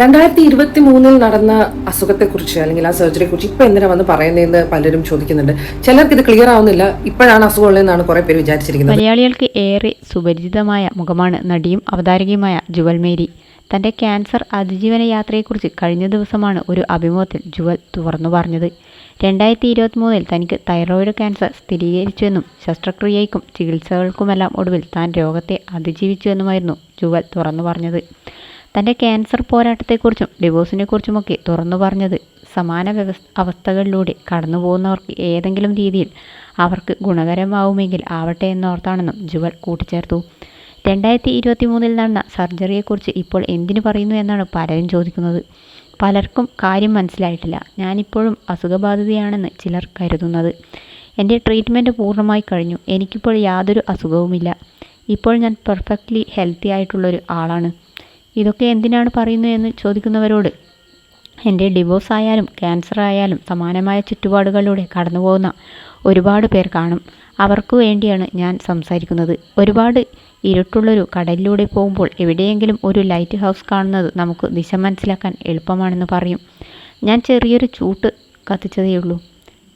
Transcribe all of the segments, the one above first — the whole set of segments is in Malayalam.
രണ്ടായിരത്തി ഇരുപത്തി മൂന്നിൽ നടന്ന അസുഖത്തെക്കുറിച്ച് അല്ലെങ്കിൽ ആ സർജറിയെ കുറിച്ച് ഇപ്പൊ എന്തിനാ വന്ന് പറയുന്നതെന്ന് പലരും ചോദിക്കുന്നുണ്ട്. ചിലർക്ക് ഇത് ക്ലിയർ ആവുന്നില്ല. ഇപ്പോഴാണ് അസുഖം ഉള്ളതെന്നാണ് കുറെ പേര് വിചാരിച്ചിരിക്കുന്നത്. മലയാളികൾക്ക് ഏറെ സുപരിചിതമായ മുഖമാണ് നടിയും അവതാരകയുമായ ജുവൽ മേരി. തന്റെ ക്യാൻസർ അതിജീവന യാത്രയെക്കുറിച്ച് കഴിഞ്ഞ ദിവസമാണ് ഒരു അഭിമുഖത്തിൽ ജുവൽ തുറന്നു പറഞ്ഞത്. രണ്ടായിരത്തി ഇരുപത്തി മൂന്നിൽ തനിക്ക് തൈറോയിഡ് ക്യാൻസർ സ്ഥിരീകരിച്ചുവെന്നും ശസ്ത്രക്രിയയ്ക്കും ചികിത്സകൾക്കുമെല്ലാം ഒടുവിൽ താൻ രോഗത്തെ അതിജീവിച്ചുവെന്നുമായിരുന്നു ജുവൽ തുറന്നു പറഞ്ഞത്. തന്റെ ക്യാൻസർ പോരാട്ടത്തെക്കുറിച്ചും ഡിവോഴ്സിനെക്കുറിച്ചുമൊക്കെ തുറന്നു പറഞ്ഞത് സമാന അവസ്ഥകളിലൂടെ കടന്നു പോകുന്നവർക്ക് ഏതെങ്കിലും രീതിയിൽ അവർക്ക് ഗുണകരമാവുമെങ്കിൽ ആവട്ടെ എന്നോർത്താണെന്നും ജുവൽ കൂട്ടിച്ചേർത്തു. രണ്ടായിരത്തി ഇരുപത്തി മൂന്നിൽ നടന്ന സർജറിയെക്കുറിച്ച് ഇപ്പോൾ എന്തിനു പറയുന്നു എന്നാണ് പലരും ചോദിക്കുന്നത്. പലർക്കും കാര്യം മനസ്സിലായിട്ടില്ല. ഞാനിപ്പോഴും അസുഖബാധിതയാണെന്ന് ചിലർ കരുതുന്നത്. എന്റെ ട്രീറ്റ്മെന്റ് പൂർണമായി കഴിഞ്ഞു. എനിക്കിപ്പോൾ യാതൊരു അസുഖവുമില്ല. ഇപ്പോൾ ഞാൻ പെർഫെക്റ്റ്ലി ഹെൽത്തി ആയിട്ടുള്ളൊരു ആളാണ്. ഇതൊക്കെ എന്തിനാണ് പറയുന്നത് എന്ന് ചോദിക്കുന്നവരോട് എന്റെ ഡിവോഴ്സ് ആയാലും ക്യാൻസർ ആയാലും സമാനമായ ചുറ്റുപാടുകളിലൂടെ കടന്നുപോകുന്ന ഒരുപാട് പേർ കാണും. അവർക്ക് വേണ്ടിയാണ് ഞാൻ സംസാരിക്കുന്നത്. ഒരുപാട് ഇരുട്ടുള്ളൊരു കടലിലൂടെ പോകുമ്പോൾ എവിടെയെങ്കിലും ഒരു ലൈറ്റ് ഹൗസ് കാണുന്നത് നമുക്ക് ദിശ മനസ്സിലാക്കാൻ എളുപ്പമാണെന്ന് പറയും. ഞാൻ ചെറിയൊരു ചൂട്ട് കത്തിച്ചതേയുള്ളൂ.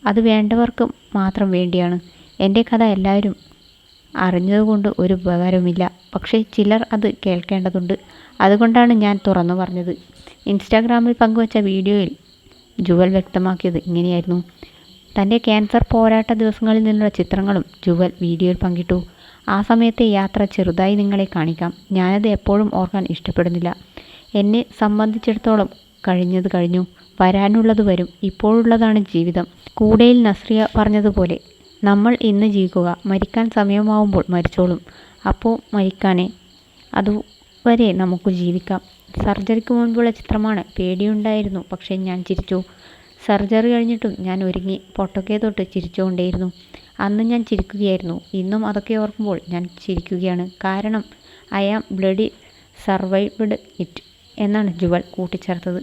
അത് വേണ്ടവർക്ക് മാത്രം വേണ്ടിയാണ്. എന്റെ കഥ എല്ലാവരും അറിഞ്ഞതുകൊണ്ട് ഒരു ഉപകാരവുമില്ല. പക്ഷേ ചിലർ അത് കേൾക്കേണ്ടതുണ്ട്. അതുകൊണ്ടാണ് ഞാൻ തുറന്നു പറഞ്ഞത്. ഇൻസ്റ്റാഗ്രാമിൽ പങ്കുവച്ച വീഡിയോയിൽ ജുവൽ വ്യക്തമാക്കിയത് ഇങ്ങനെയായിരുന്നു. തന്റെ ക്യാൻസർ പോരാട്ട ദിവസങ്ങളിൽ നിന്നുള്ള ചിത്രങ്ങളും ജുവൽ വീഡിയോയിൽ പങ്കിട്ടു. ആ സമയത്തെ യാത്ര ചെറുതായി നിങ്ങളെ കാണിക്കാം. ഞാനത് എപ്പോഴും ഓർക്കാൻ ഇഷ്ടപ്പെടുന്നില്ല. എന്നെ സംബന്ധിച്ചിടത്തോളം കഴിഞ്ഞത് കഴിഞ്ഞു. വരാനുള്ളത് വരും. ഇപ്പോഴുള്ളതാണ് ജീവിതം. കൂടെയിൽ നസ്രിയ പറഞ്ഞതുപോലെ നമ്മൾ ഇന്ന് ജീവിക്കുക. മരിക്കാൻ സമയമാവുമ്പോൾ മരിച്ചോളും. അപ്പോൾ മരിക്കാനേ. അതുവരെ നമുക്ക് ജീവിക്കാം. സർജറിക്ക് മുൻപുള്ള ചിത്രമാണ്. പേടിയുണ്ടായിരുന്നു. പക്ഷേ ഞാൻ ചിരിച്ചു. സർജറി കഴിഞ്ഞിട്ടും ഞാൻ ഒരുങ്ങി. പൊട്ടൊക്കെ തൊട്ട് ചിരിച്ചുകൊണ്ടേയിരുന്നു. അന്ന് ഞാൻ ചിരിക്കുകയായിരുന്നു. ഇന്നും അതൊക്കെ ഓർക്കുമ്പോൾ ഞാൻ ചിരിക്കുകയാണ്. കാരണം I am bloody survived it എന്നാണ് ജുവൽ കൂട്ടിച്ചേർത്തത്.